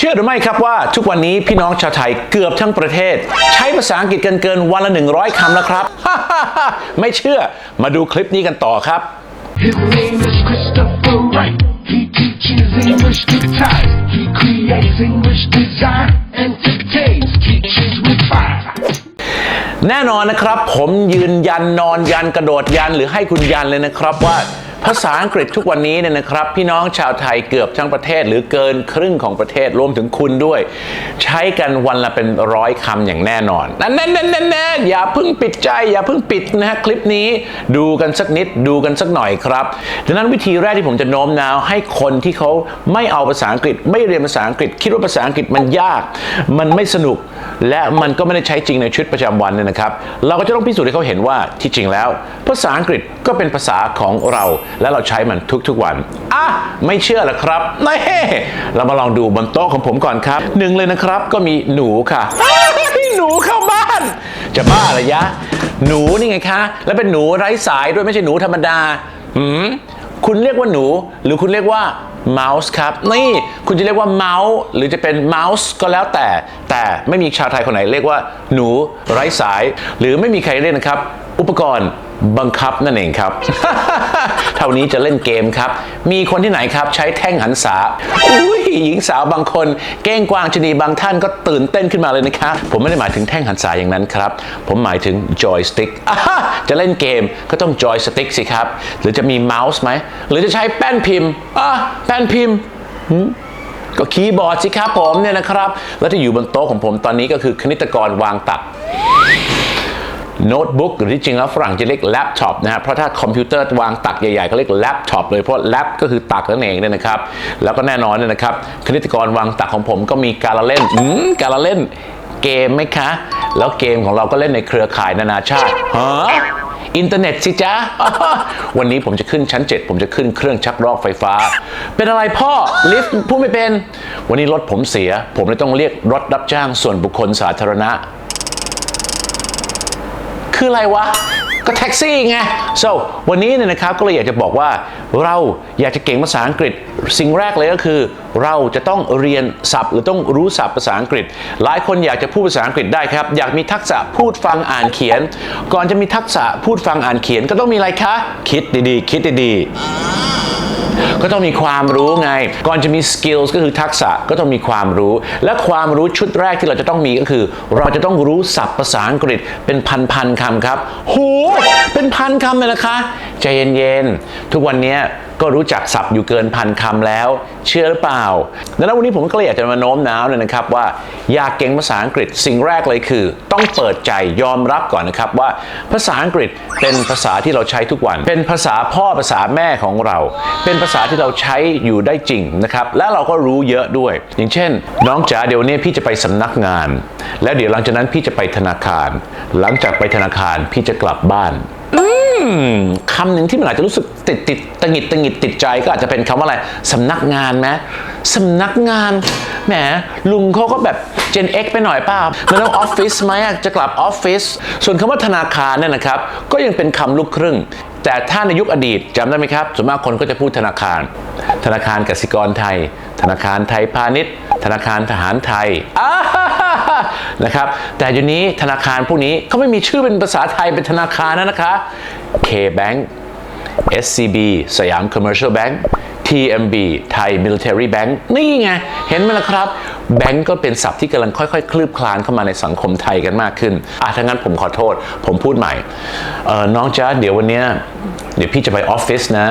เชื่อหรือไม่ครับว่าทุกวันนี้พี่น้องชาวไทยเกือบทั้งประเทศ ใช้ภาษาอังกฤษกันเกินวันละ 100 คำแล้วครับ ไม่เชื่อมาดูคลิปนี้กันต่อครับ His name is Christopher Wright. He teaches English to Thai. He creates English design, entertains, teaches with fire. แน่นอนนะครับ ผมยืนยันนอนยันกระโดดยันหรือให้คุณยันเลยนะครับว่า ภาษาอังกฤษทุกวันนี้เนี่ยนะครับ พี่น้องชาวไทยเกือบทั้งประเทศ หรือเกินครึ่งของประเทศรวมถึงคุณด้วย ใช้กันวันละเป็นร้อยคำอย่างแน่นอนนั่นแน่นแน่นแน่นอย่าเพิ่งปิดใจ อย่าเพิ่งปิดนะฮะคลิปนี้ดูกันสักนิดดูกันสักหน่อยครับดังนั้นวิธีแรกที่ผมจะโน้มน้าวให้คนที่เขาไม่เอาภาษาอังกฤษ ไม่เรียนภาษาอังกฤษ คิดว่าภาษาอังกฤษมันยาก มันไม่สนุก และมันก็ไม่ได้ใช้จริงในชีวิตประจำวันเนี่ยนะครับ เราก็จะต้องพิสูจน์ให้เขาเห็นว่าที่จริงแล้ว ภาษาอังกฤษก็เป็นภาษาของเรา และเราใช้มันทุกๆวันอะไม่เชื่อหรอครับนี่เรามาลองดูบนโต๊ะของผมก่อนครับหนึ่งเลยนะครับก็มีหนูค่ะหนูเข้าบ้าน จะบ้าเหรอยะ หนูนี่ไงคะ แล้วเป็นหนูไร้สายด้วยไม่ใช่หนูธรรมดา หืมคุณเรียกว่าหนู หรือคุณเรียกว่า เมาส์ครับ นี่คุณจะเรียกว่าเมาส์หรือจะเป็นเมาส์ก็แล้วแต่ แต่ไม่มีชาวไทยคนไหนเรียกว่า หนูไร้สาย หรือไม่มีใครเรียกนะครับ อุปกรณ์ บังคับนั่นเองครับ เท่านี้จะเล่นเกมครับ มีคนที่ไหนครับใช้แท่งหันษาอุ้ยหญิงสาวบางคน เก้งกวางชนีบางท่านก็ตื่นเต้นขึ้นมาเลยนะครับ ผมไม่ได้หมายถึงแท่งหันษาอย่างนั้นครับ ผมหมายถึงจอยสติ๊กจะเล่นเกมก็ต้องจอยสติ๊กสิครับ หรือจะมีเมาส์ไหม หรือจะใช้แป้นพิมพ์อะแป้นพิมพ์ก็คีย์บอร์ดสิครับผมเนี่ยนะครับ แล้วที่อยู่บนโต๊ะของผมตอนนี้ก็คือคณิตกรวางตัก โน้ตบุ๊กหรือที่จริงแล้วฝรั่งจะเรียกแล็ปท็อปนะฮะเพราะถ้าคอมพิวเตอร์วางตักใหญ่ๆเขาเรียกแล็ปท็อปเลยเพราะแล็ปก็คือตักนั่นเองเนี่ยนะครับแล้วก็แน่นอนเนี่ยนะครับคณิตกรวางตักของผมก็มีการละเล่นอืมการละเล่นเกมไหมคะ แล้วเกมของเราก็เล่นในเครือข่ายนานาชาติฮะอินเทอร์เน็ตสิจ๊ะ วันนี้ผมจะขึ้นชั้น 7 ผมจะขึ้นเครื่องชักรอกไฟฟ้า เป็นอะไรพ่อ ลิฟต์พูดไม่เป็น วันนี้รถผมเสีย ผมเลยต้องเรียกรถรับจ้างส่วนบุคคลสาธารณะ คืออะไรวะ ก็แท็กซี่ไง so วันนี้เนี่ยนะครับก็เลยอยากจะบอกว่าเราอยากจะเก่งภาษาอังกฤษ สิ่งแรกเลยก็คือ เราจะต้องเรียนศัพท์ หรือต้องรู้ศัพท์ภาษาอังกฤษ หลายคนอยากจะพูดภาษาอังกฤษได้ครับ อยากมีทักษะพูดฟังอ่านเขียน ก่อนจะมีทักษะพูดฟังอ่านเขียนก็ต้องมีอะไรคะ คิดดีๆ คิดดีๆ ก็ต้องมีความรู้ไง ก่อนจะมีสกิลก็คือทักษะก็ต้องมีความรู้ และความรู้ชุดแรกที่เราจะต้องมีก็คือ เราจะต้องรู้ศัพท์ภาษาอังกฤษเป็นพันๆคำครับโหเป็นพันคำเลยนะคะ ใจเย็นๆ ทุกวันนี้ ก็รู้จักศัพท์อยู่เกินพันคำแล้ว เชื่อหรือเปล่า ดังนั้นวันนี้ผมก็เลยอยากจะมาโน้มน้าวเลยนะครับว่าอยากเก่งภาษาอังกฤษสิ่งแรกเลยคือ ต้องเปิดใจยอมรับก่อนนะครับว่าภาษาอังกฤษเป็นภาษาที่เราใช้ทุกวัน เป็นภาษาพ่อภาษาแม่ของเรา เป็นภาษาที่เราใช้อยู่ได้จริงนะครับและเราก็รู้เยอะด้วย อย่างเช่น น้องจ๋าเดี๋ยวนี้พี่จะไปสำนักงาน แล้วเดี๋ยวหลังจากนั้นพี่จะไปธนาคาร หลังจากไปธนาคารพี่จะกลับบ้าน คำหนึ่งที่มันอาจจะรู้สึกติดติดตังหิดตังหิดติดใจก็อาจจะเป็นคำว่าอะไรสำนักงานไหมสำนักงานแหมลุงเขาก็แบบ Gen X ไปหน่อยปล่ามันต้องออฟฟิศไหมจะกลับออฟฟิศส่วนคำว่าธนาคารเนี่ยนะครับก็ยังเป็นคำลูกครึ่ง แต่ถ้าในยุคอดีตจำได้ไหมครับส่วนมากคนก็จะพูดธนาคาร ธนาคารกสิกรไทย ธนาคารไทยพาณิชย์ ธนาคารทหารไทยนะครับแต่อยู่นี้ธนาคารพวกนี้เขาไม่มีชื่อเป็นภาษาไทยเป็นธนาคารนะนะคะ K-Bank SCB สยาม Commercial Bank TMB ไทย Military Bank นี่ไง เห็นไหมล่ะครับ แบงก์ก็เป็นศัพท์ที่กำลังค่อยๆ คลืบคลานเข้ามาในสังคมไทยกันมากขึ้นอะถ้างั้นผมขอโทษ ผมพูดใหม่ น้องจ๊ะเดี๋ยววันเนี้ยเดี๋ยวพี่จะไปออฟฟิศนะ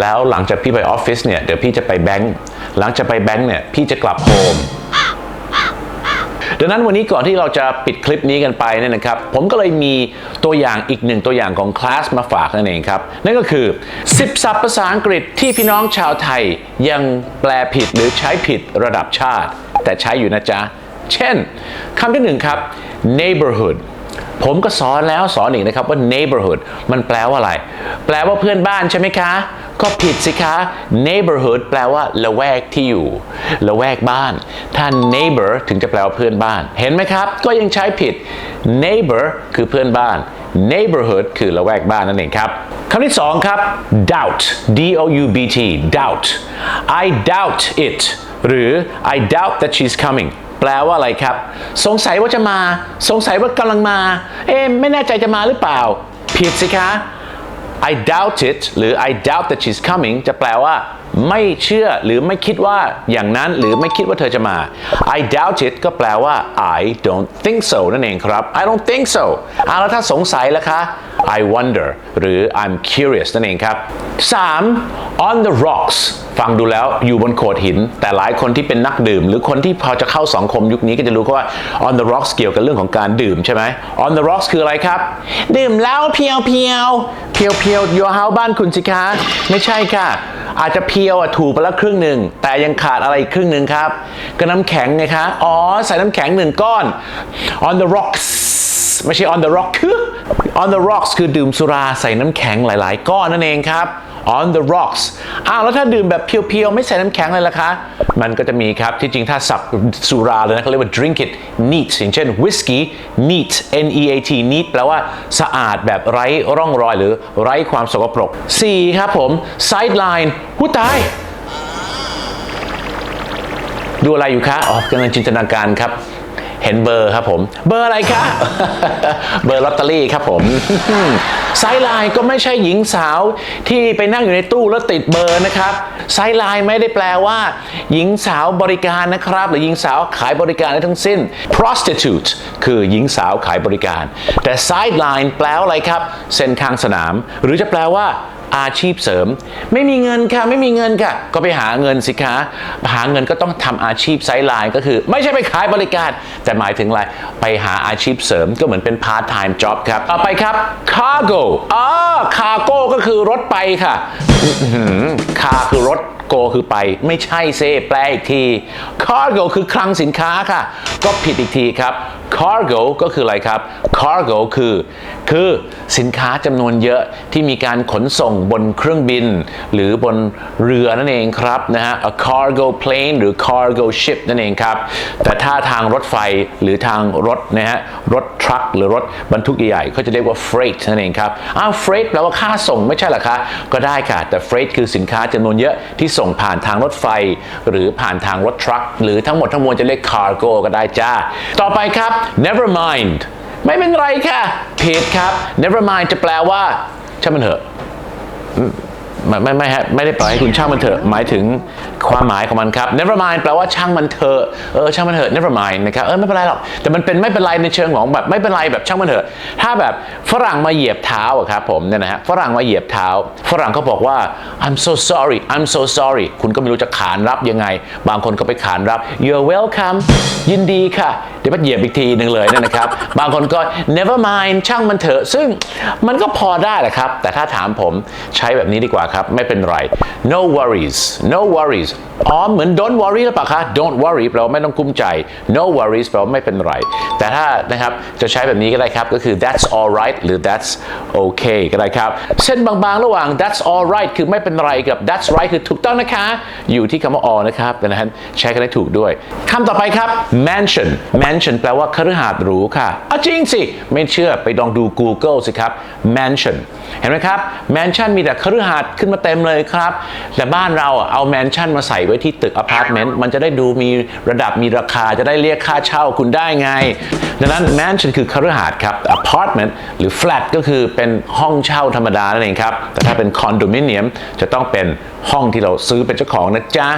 แล้วหลังจากพี่ไปออฟฟิศเนี่ย เดี๋ยวพี่จะไปแบงก์หลังจากไปแบงก์เนี่ย พี่จะกลับโฮม ดังนั้นวันนี้ก่อนที่เราจะปิดคลิปนี้กันไปเนี่ยนะครับผมก็เลยมีตัวอย่างอีกหนึ่งตัวอย่างของคลาสมาฝากนั่นเองครับนั่นก็คือ 10ศัพท์ภาษาอังกฤษที่พี่น้องชาวไทยยังแปลผิดหรือใช้ผิดระดับชาติ แต่ใช้อยู่นะจ๊ะ เช่นคำที่หนึ่งครับ neighborhood ผมก็สอนแล้วสอนอีกนะครับว่า neighborhood มันแปลว่าอะไร แปลว่าเพื่อนบ้านใช่ไหมคะ ก็ผิดสิคะ neighborhood แปลว่าละแวกที่อยู่ ละแวกบ้าน ถ้า neighbor ถึงจะแปลว่าเพื่อนบ้าน เห็นไหมครับ ก็ยังใช้ผิด neighbor คือเพื่อนบ้าน neighborhood คือละแวกบ้านนั่นเองครับคำที่สองครับ doubt d o u b t doubt I doubt it หรือ I doubt that she's coming แปลว่าอะไรครับ สงสัยว่าจะมา สงสัยว่ากำลังมา เอ๊ไม่แน่ใจจะมาหรือเปล่า ผิดสิคะ I doubt it หรือ I doubt that she's coming จะแปลว่า ไม่เชื่อหรือไม่คิดว่าอย่างนั้นหรือไม่คิดว่าเธอจะมา I doubt it ก็แปลว่า I don't think so นั่นเองครับ I don't think so เอาแล้วถ้าสงสัยล่ะคะ I wonder หรือ I'm curious นั่นเองครับ 3. on the rocks ฟังดูแล้วอยู่บนโขดหิน แต่หลายคนที่เป็นนักดื่ม หรือคนที่พอจะเข้าสังคมยุคนี้ก็จะรู้ว่า on the rocks เกี่ยวกับเรื่องของการดื่มใช่ไหม on the rocks คืออะไรครับ ดื่มเหล้าเพียวเพียวเพียวเพียวๆ your house บ้านคุณสิคะ ไม่ใช่ค่ะ อาจจะเพียวอะถูกไปแล้วครึ่งหนึ่งแต่ยังขาดอะไรอีกครึ่งหนึ่งครับ ก็น้ำแข็งไงคะอ๋อใส่น้ำแข็งหนึ่งก้อน on the rocks ไม่ใช่ on the rock คือ on the rocks คือดื่มสุราใส่น้ำแข็งหลาย ๆ ก้อนนั่นเองครับ on the rocks อ้าวแล้วถ้าดื่มแบบเพียวๆ ไม่ใส่น้ำแข็งเลยล่ะคะ มันก็จะมีครับ ที่จริงถ้าสับสุราเลยนะเขาเรียกว่า drink it neat อย่างเช่น whiskey neat n e a t neat แปลว่าสะอาดแบบไร้ร่องรอยหรือไร้ความสกปรก 4 ครับผม sideline หูตายดูอะไรอยู่คะ อ๋อกำลังจินตนาการครับ เห็นเบอร์ครับผม เบอร์อะไรคะเบอร์ลอตเตอรี่ครับผมไซด์ไลน์ก็ไม่ใช่หญิงสาวที่ไปนั่งอยู่ในตู้แล้วติดเบอร์นะครับไซด์ไลน์ไม่ได้แปลว่า หญิงสาวบริการนะครับ หรือหญิงสาวขายบริการได้ทั้งสิ้น prostitute คือหญิงสาวขายบริการ แต่ sideline แปลว่าอะไรครับ เส้นข้างสนาม หรือจะแปลว่า อาชีพเสริม ไม่มีเงินค่ะไม่มีเงินค่ะ ก็ไปหาเงินสิคะหาเงินก็ต้องทำอาชีพไซด์ไลน์ก็คือ ไม่ใช่ไปขายบริการ แต่หมายถึงอะไรไปหาอาชีพเสริมก็เหมือนเป็น part time job ครับต่อไปครับ cargo อ๋อ cargo ก็คือรถไปค่ะคาคือรถโกคือไปไม่ใช่เซแปลอีกที cargo คือคลังสินค้าค่ะ ก็ผิดอีกทีครับ cargo ก็คืออะไรครับ cargo คือ คือสินค้าจำนวนเยอะที่มีการขนส่งบนเครื่องบิน หรือบนเรือนั่นเองครับนะฮะ a cargo plane หรือ cargo ship นั่นเองครับ แต่ถ้าทางรถไฟหรือทางรถนะฮะ รถทรัคหรือรถบรรทุกใหญ่ๆเขาจะเรียกว่า freight นั่นเองครับ อ้าว freight แปลว่าค่าส่งไม่ใช่เหรอคะ ก็ได้ค่ะ แต่ freight คือสินค้าจำนวนเยอะที่ส่งผ่านทางรถไฟ หรือผ่านทางรถทรัคหรือทั้งหมดทั้งมวลจะเรียก cargo ก็ได้จ้า ต่อไปครับ never mind ไม่เป็นไรค่ะผิดครับ never mind จะแปลว่าช่างมันเถอะ ไม่ไม่ไม่ฮะไม่ได้ปล่อยให้คุณช่างมันเถอะหมายถึงความหมายของมันครับ never mind แปลว่าช่างมันเถอะเออช่างมันเถอะ never mind นะครับเออไม่เป็นไรหรอกแต่มันเป็นไม่เป็นไรในเชิงของแบบไม่เป็นไรแบบช่างมันเถอะ ถ้าแบบฝรั่งมาเหยียบเท้าอะครับผมเนี่ยนะฮะฝรั่งมาเหยียบเท้า ฝรั่งเขาบอกว่า I'm so sorry I'm so sorry คุณก็ไม่รู้จะขานรับยังไง บางคนก็ไปขานรับ you're welcome ยินดีค่ะ เดี๋ยวมาเหยียบอีกทีหนึ่งเลยเนี่ยนะครับ บางคนก็ never mind ช่างมันเถอะ ซึ่งมันก็พอได้แหละครับ แต่ถ้าถามผมใช้แบบนี้ดีกว่าครับไม่เป็นไร no worries no worries อ๋อเหมือน don't worry หรือเปล่าคะ don't worry แปลว่าไม่ต้องกุ้มใจ no worries แปลว่าไม่เป็นไร แต่ถ้านะครับจะใช้แบบนี้ก็ได้ครับ ก็คือ that's alright หรือ that's okay ก็ได้ครับ เส้นบางๆ ระหว่าง that's alright คือไม่เป็นไรกับ that's right คือถูกต้องนะคะ อยู่ที่คำว่า all นะครับดังนั้นใช้กันให้ถูกด้วยคำต่อไปครับ mansion mansion แปลว่าคฤหาสน์หรูค่ะเอจริงสิ ไม่เชื่อไปลองดู Google สิครับ mansion เห็นไหมครับแมนชั่นมีแต่คฤหาสน์ขึ้นมาเต็มเลยครับ แต่บ้านเราเอาแมนชั่นมาใส่ไว้ที่ตึกอพาร์ตเมนต์มันจะได้ดูมีระดับมีราคาจะได้เรียกค่าเช่าคุณได้ไง ดังนั้นแมนชั่นคือคฤหาสน์ครับอพาร์ตเมนต์หรือแฟลตก็คือเป็นห้องเช่าธรรมดานั่นเองครับ แต่ถ้าเป็นคอนโดมิเนียมจะต้องเป็น ห้องที่เราซื้อเป็นเจ้าของนะจ๊ะ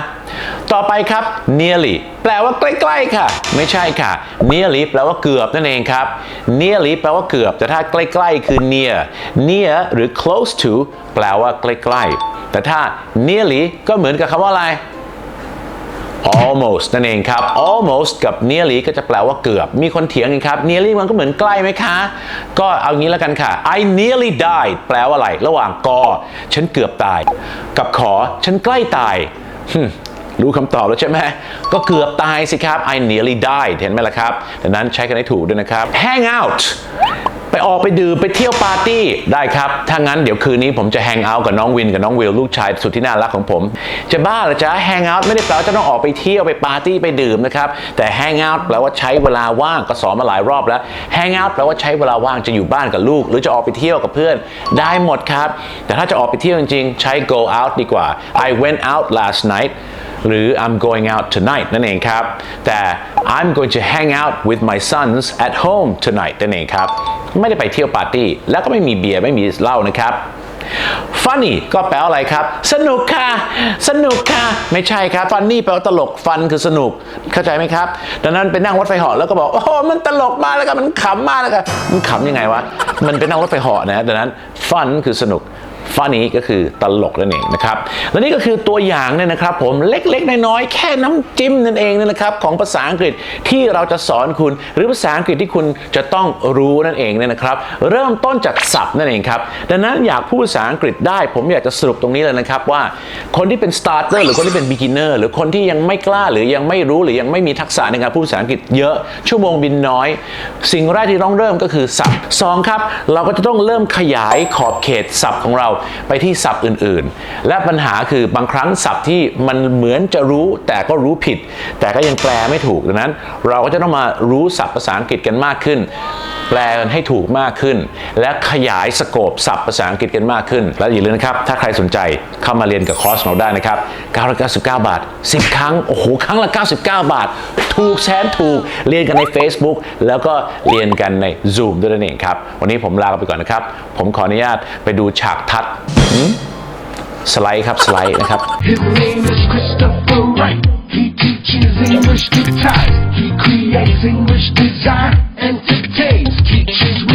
ต่อไปครับ nearly แปลว่าใกล้ๆค่ะ ไม่ใช่ค่ะ nearly แปลว่าเกือบนั่นเองครับ nearly แปลว่าเกือบ แต่ถ้าใกล้ๆคือ near near หรือ close to แปลว่าใกล้ๆ แต่ถ้า nearly ก็เหมือนกับคำว่าอะไร almost นั่นเองครับ almost กับ nearly ก็จะแปลว่าเกือบ มีคนเถียงกันครับ nearly มันก็เหมือนใกล้ไหมคะ ก็เอางี้แล้วกันค่ะ I nearly died แปลว่าอะไร ระหว่างกอฉันเกือบตาย กับขอฉันใกล้ตายรู้คำตอบแล้วใช่ไหม ก็เกือบตายสิครับ I nearly died เห็นไหมล่ะครับ ดังนั้นใช้กันให้ถูกด้วยนะครับ hang out ออกไปดื่มไปเที่ยวปาร์ตี้ได้ครับ ถ้างั้นเดี๋ยวคืนนี้ผมจะแฮงเอาท์กับน้องวินกับน้องวิวลูกชายสุดที่น่ารักของผม จะบ้าหรอจ๊ะแฮงเอาท์ไม่ได้แปลว่าจะต้องออกไปเที่ยวไปปาร์ตี้ไปดื่มนะครับ แต่แฮงเอาท์แปลว่าใช้เวลาว่างก็สอนมาหลายรอบแล้วแฮงเอาท์แปลว่าใช้เวลาว่างจะอยู่บ้านกับลูก หรือจะออกไปเที่ยวกับเพื่อนได้หมดครับ แต่ถ้าจะออกไปเที่ยวจริงๆใช้ go out ดีกว่า I went out last night หรือ I'm going out tonight นั่นเองครับ แต่ I'm going to hang out with my sons at home tonight นั่นเองครับ ไม่ได้ไปเที่ยวปาร์ตี้ แล้วก็ไม่มีเบียร์ ไม่มีเหล้านะครับ funny ก็แปลว่าอะไรครับ สนุกค่ะ สนุกค่ะ ไม่ใช่ครับ funny แปลว่าตลก fun คือสนุก เข้าใจไหมครับ ดังนั้นไปนั่งรถไฟเหาะแล้วก็บอก โอ้โหมันตลกมากแล้วกันมันขำมากแล้วกันมันขำยังไงวะ มันไปนั่งรถไฟเหาะนะ ดังนั้น fun คือสนุก funny ก็คือตลกนั่นเองนะครับ และนี่ก็คือตัวอย่างเนี่ยนะครับ ผมเล็กๆ น้อยๆ แค่น้ำจิ้มนั่นเองนะครับของภาษาอังกฤษที่เราจะสอนคุณ หรือภาษาอังกฤษที่คุณจะต้องรู้นั่นเองเนี่ยนะครับ เริ่มต้นจากศัพท์นั่นเองครับ ดังนั้นอยากพูดภาษาอังกฤษได้ ผมอยากจะสรุปตรงนี้เลยนะครับว่า คนที่เป็น starter หรือคนที่เป็น beginner หรือคนที่ยังไม่กล้าหรือยังไม่รู้หรือยังไม่มีทักษะในการพูดภาษาอังกฤษเยอะชั่วโมงบินน้อย สิ่งแรกที่ต้องเริ่มก็คือศัพท์สองครับเราก็จะต้องเริ่มขยายขอบเขตศัพท์ของเราไปที่ศัพท์อื่นๆ และปัญหาคือบางครั้งศัพท์ที่มันเหมือนจะรู้แต่ก็รู้ผิด แต่ก็ยังแปลไม่ถูกดังนั้น เราก็จะต้องมารู้ศัพท์ภาษาอังกฤษกันมากขึ้น แปลกันให้ถูกมากขึ้น และขยายสโคปศัพท์ภาษาอังกฤษกันมากขึ้น และอย่าลืมนะครับ ถ้าใครสนใจเข้ามาเรียนกับคอร์สเราได้นะครับ 999 บาท 10 ครั้ง โอ้โห ครั้งละ 99 บาท ถูกแสนถูก เรียนกันใน Facebook แล้วก็เรียนกันใน Zoom ด้วยนั่นเองครับ วันนี้ผมลาไปก่อนนะครับ ผมขออนุญาตไปดูฉากทัดสไลด์ครับ สไลด์นะครับ His name He teaches English to type. He creates English design, entertains, teaches